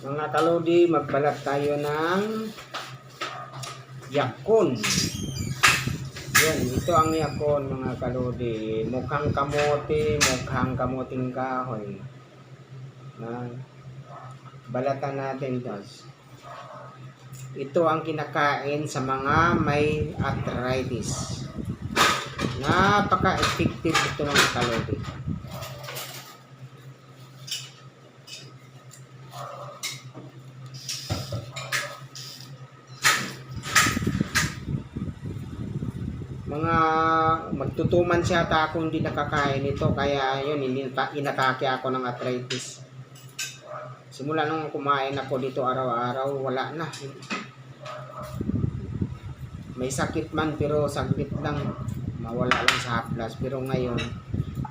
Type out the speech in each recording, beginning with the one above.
Mga kalodi, magbalat tayo ng yakon. Yan, ito ang yakon mga kalodi. Mukhang kamote, mukhang kamuting kahoy. Na balatan natin ito. Ito ang kinakain sa mga may arthritis. Napaka-effective ito mga kalodi. mga magtutuman siya ata ako hindi nakakain ito kaya yun inatake ako ng arthritis. Simula nung kumain ako dito araw-araw wala na. May sakit man pero saglit lang. Mawala lang sa haplas. Pero ngayon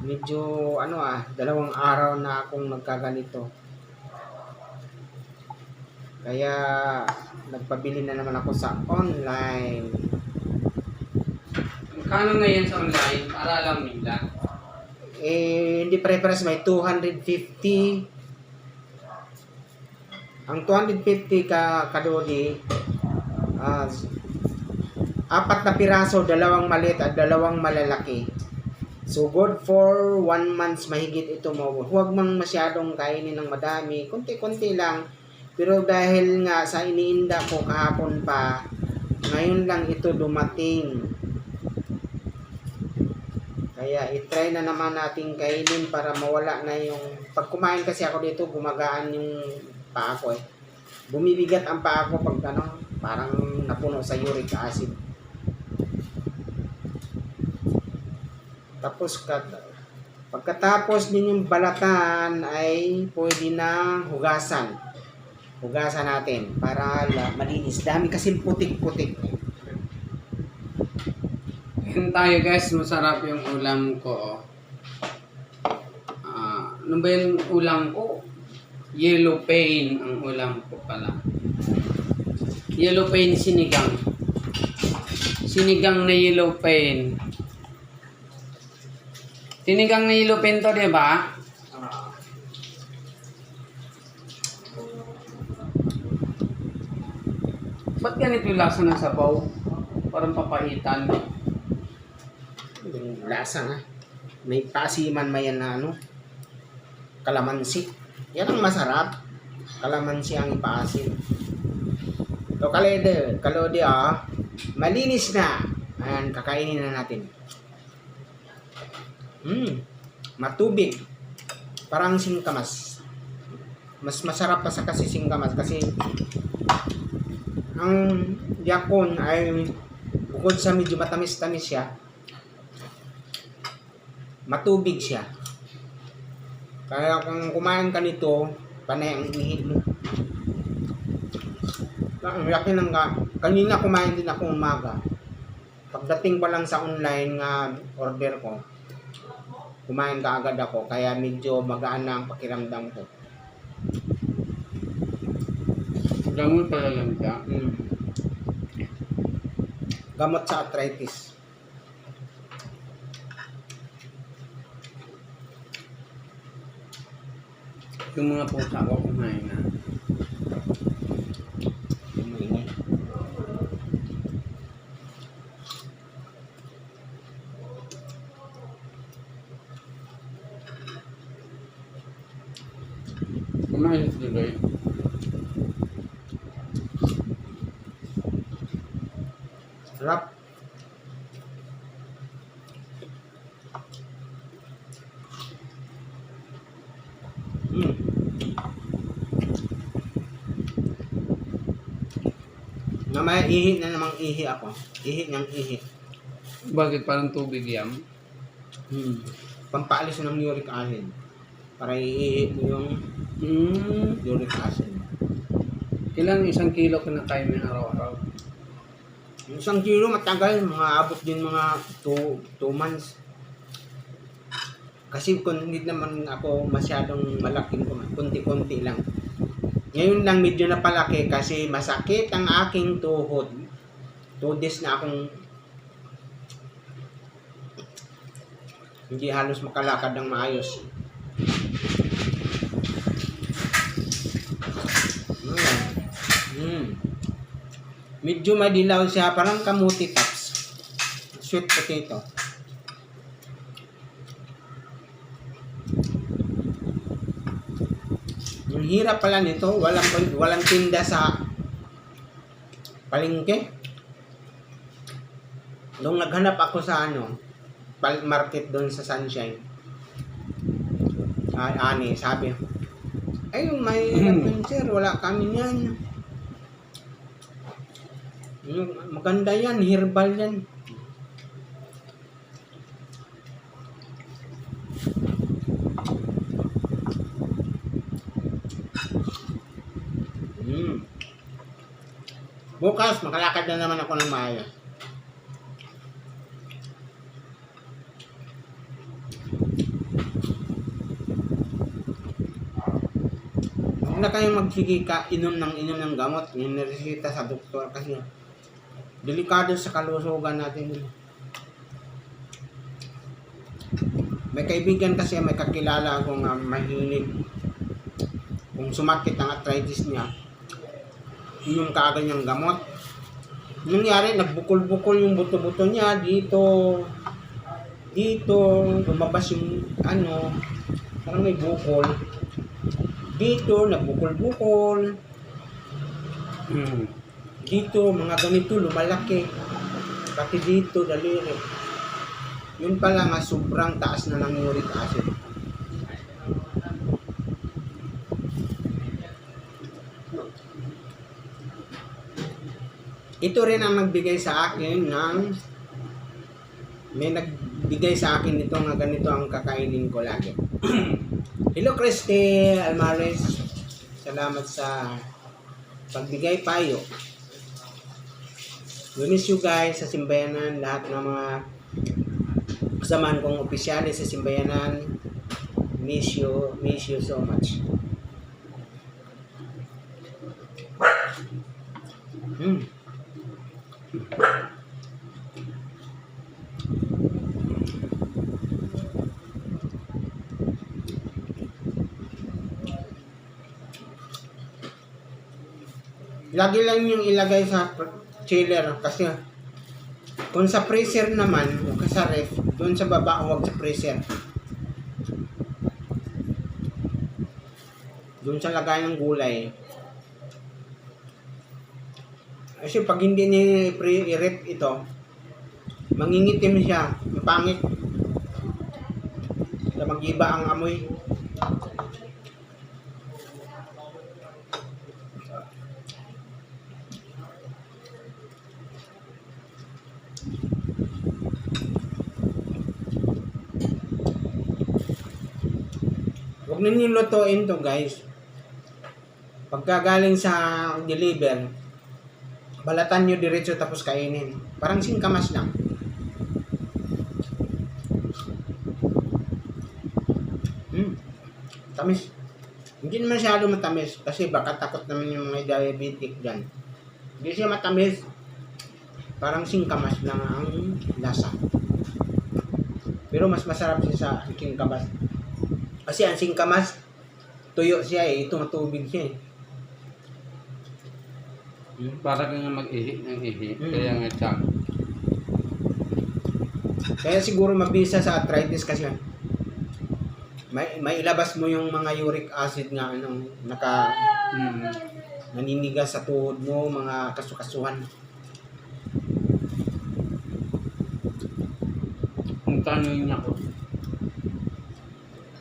medyo ano ah dalawang araw na akong nagkaganito kaya nagpabili na naman ako sa online Magkano na yan sa online? Para alam nila. eh, hindi pare-pares may 250 ang 250 ka kadodi ah, apat na piraso dalawang maliit at dalawang malalaki. So good for one month mahigit ito mo. Huwag mang masyadong kainin ng madami. Konti-konti lang. Pero dahil nga sa iniinda ko kahapon pa ngayon lang ito dumating kaya itry na naman nating kainin para mawala na yung... Pag kumain kasi ako dito, gumagaan yung paa ko eh. Bumibigat ang paa ko pag ano, parang napuno sa uric acid. Tapos kat pagkatapos ninyong balatan ay pwede na hugasan. Hugasan natin para malinis. Dami kasi putik-putik. Yan tayo guys, masarap yung ulam ko. oh. Ah, ano ba yung ulam ko? Yellow pain ang ulam ko pala. Yellow pain sinigang. Sinigang na yellow pain. Sinigang na yellow pain to, di ba? Ba't ganito yung lasa ng sabaw? Parang papaitan. Yung lasa na. May pasiman mayan na ano. Kalamansi. Yan ang masarap. Kalamansi ang ipaasin. So, kalede, kalode ah. Malinis na. Ayan, kakainin na natin. Hmm. Matubig. Parang singkamas. Mas masarap pa sa kasi singkamas kasi ang yakon ay bukod sa medyo matamis-tamis siya, matubig siya. Kaya kung kumain ka nito, panay ang ihid mo. Ang laki ng ka. Kanina kumain din ako umaga. Pagdating pa lang sa online nga order ko, kumain ka agad ako. Kaya medyo magaan na ang pakiramdam ko. Gamot pala lang siya. Mm. Gamot sa arthritis. คือเมื่อปูสาวกข้างในนะก็น่าจะสุดเลย รับ Na may ihi na namang ihi ako. Ihi niyang ihi. Bakit parang tubig yan? Hmm. Pampaalis ng uric acid. Para iihi mo yung Hmm. uric acid. Ilan isang kilo kinakain mo araw-araw? Yung isang kilo matagal, mga abot din mga 2 months. Kasi kung hindi naman ako masyadong malaking kumain, kunti-kunti lang. Ngayon lang medyo napalaki kasi masakit ang aking tuhod. Two days na akong hindi halos makalakad ng maayos. Mm. Medyo madilaw siya, parang kamuti tops. Sweet potato. Hirap pala nito, walang walang tinda sa palengke. Nung naghanap ako sa ano, market doon sa Sunshine. Ah, ani, sabi, ay, may mm. sir, wala kami niyan. Maganda yan, herbal yan. Bukas, makalakad na naman ako ng maayos. Huwag na kayong magsige ka, inom ng inom ng gamot, yung niresita sa doktor kasi delikado sa kalusugan natin. May kaibigan kasi, may kakilala akong uh, mahilig. Kung sumakit ang arthritis niya, yung kaagad niyang gamot. Nangyari, nagbukol-bukol yung buto-buto niya dito, dito, lumabas yung ano, parang may bukol. Dito, nagbukol-bukol. Mm. Dito, mga ganito, lumalaki. Pati dito, daliri. Yun pala nga, sobrang taas na ng uric acid. Ito rin ang nagbigay sa akin ng may nagbigay sa akin nito nga ganito ang kakainin ko lagi. Hello Christy Almares. Salamat sa pagbigay payo. We miss you guys sa Simbayanan, lahat ng mga kasamahan kong opisyalis sa Simbayanan. Miss you, miss you so much. Lagi lang yung ilagay sa chiller kasi kung sa freezer naman, o sa ref, doon sa baba, huwag sa freezer. Doon sa lagay ng gulay. Kasi pag hindi ni pre i-rep ito, mangingitim siya, mapangit. Mag-iba ang amoy. Huwag lutuin to guys. Pagkagaling sa deliver, balatan nyo diretso tapos kainin. Parang singkamas lang. Hmm. Tamis. Hindi naman masyado matamis kasi baka takot naman yung mga diabetic dyan. Hindi siya matamis. Parang singkamas lang ang lasa. Pero mas masarap siya sa singkamas. Kasi ang singkamas, tuyo siya eh. Ito matubig siya eh. Hmm. Para ka nga mag-ihi ng ihi. Mm. Kaya nga tiyak. Kaya siguro mabisa sa arthritis kasi may, may ilabas mo yung mga uric acid nga anong naka Mm. naninigas sa tuhod mo, mga kasukasuhan. Kung tanongin niya ko,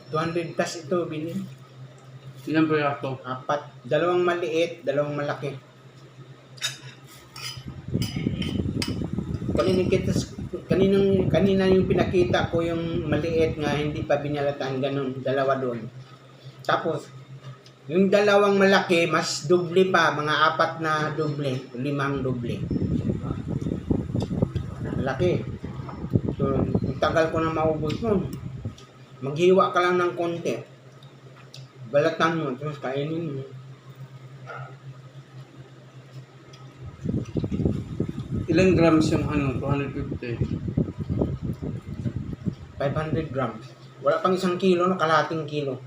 200 plus ito, bilhin. ilang piraso? Apat. Dalawang maliit, dalawang malaki. Kanina kita, kaninang, kanina yung pinakita ko yung maliit nga hindi pa binalatan ganun, dalawa doon. Tapos, yung dalawang malaki, mas doble pa, mga apat na doble, limang doble. Malaki. So, tagal ko na maubos nun. Maghiwa ka lang ng konti. Balatan mo, tapos kainin mo. Ilang grams yung ano? 250. 500 grams. Wala pang isang kilo, no? Kalahating kilo.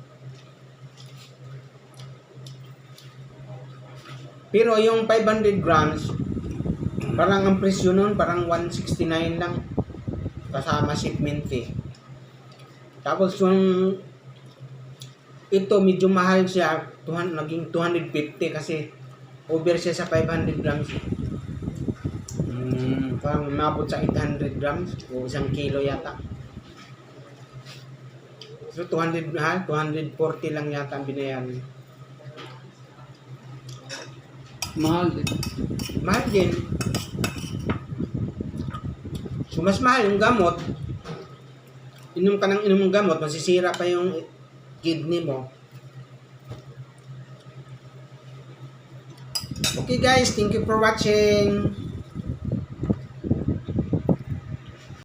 Pero yung 500 grams, parang ang presyo nun, parang 169 lang. Kasama shipment fee. Tapos yung ito medyo mahal siya, 200, naging 250 kasi over siya sa 500 grams. Mm. Parang umabot sa 800 grams o isang kilo yata. So 200 mahal, 240 lang yata ang binayaran. Mahal din. Mahal din. So mas mahal yung gamot. Inom ka ng inom ng gamot, masisira pa yung kidney mo. Okay guys, thank you for watching.